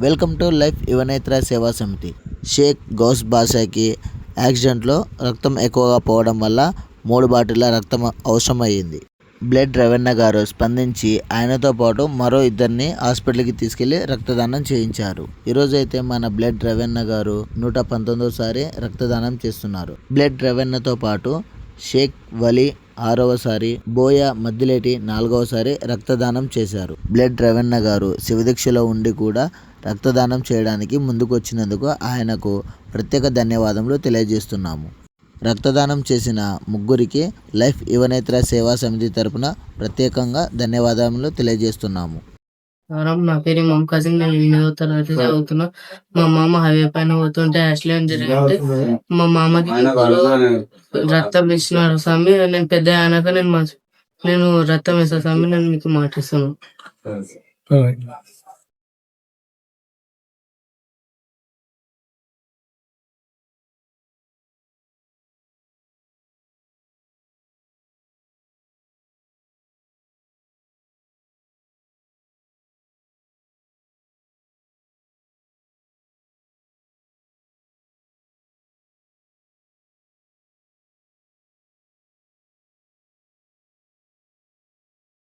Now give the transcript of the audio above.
Welcome to life యువనేత్ర సేవా సమితి. షేక్ గౌస్ బాషాకి యాక్సిడెంట్లో రక్తం ఎక్కువగా పోవడం వల్ల మూడు బాటిల రక్తం అవసరమయ్యింది. బ్లడ్ రెవెన్న గారు స్పందించి ఆయనతో పాటు మరో ఇద్దరిని హాస్పిటల్కి తీసుకెళ్ళి రక్తదానం చేయించారు. ఈరోజైతే మన బ్లడ్ రవణ గారు నూట పంతొమ్మిదోసారి రక్తదానం చేస్తున్నారు. బ్లడ్ రెవెన్నతో పాటు షేక్ వలీ ఆరవసారి బోయ మద్దిలేటి నాలుగవసారి రక్తదానం చేశారు. బ్లడ్ రెవెన్న గారు శివదీక్షలో ఉండి కూడా రక్తదానం చేయడానికి ముందుకు వచ్చినందుకు ఆయనకు ప్రత్యేక ధన్యవాదములు తెలియజేస్తున్నాము. రక్తదానం చేసిన ముగ్గురికి లైఫ్ యువనేత్ర సేవా సమితి తరపున ప్రత్యేకంగా ధన్యవాదములు తెలియజేస్తున్నాము. నా పేరు మమ్ కజిన్ నేను ఎనిమిదవ తరగతి చదువుతున్నా. మా మామ హైవే పైన పోతుంటే యాక్సిడెంట్ జరిగింది. మా మామకి రక్తం ఇచ్చినారు స్వామి. నేను పెద్ద అయినాక నేను మా- నేను రక్తం ఇస్తా స్వామి. నేను మీకు మాటిస్తాను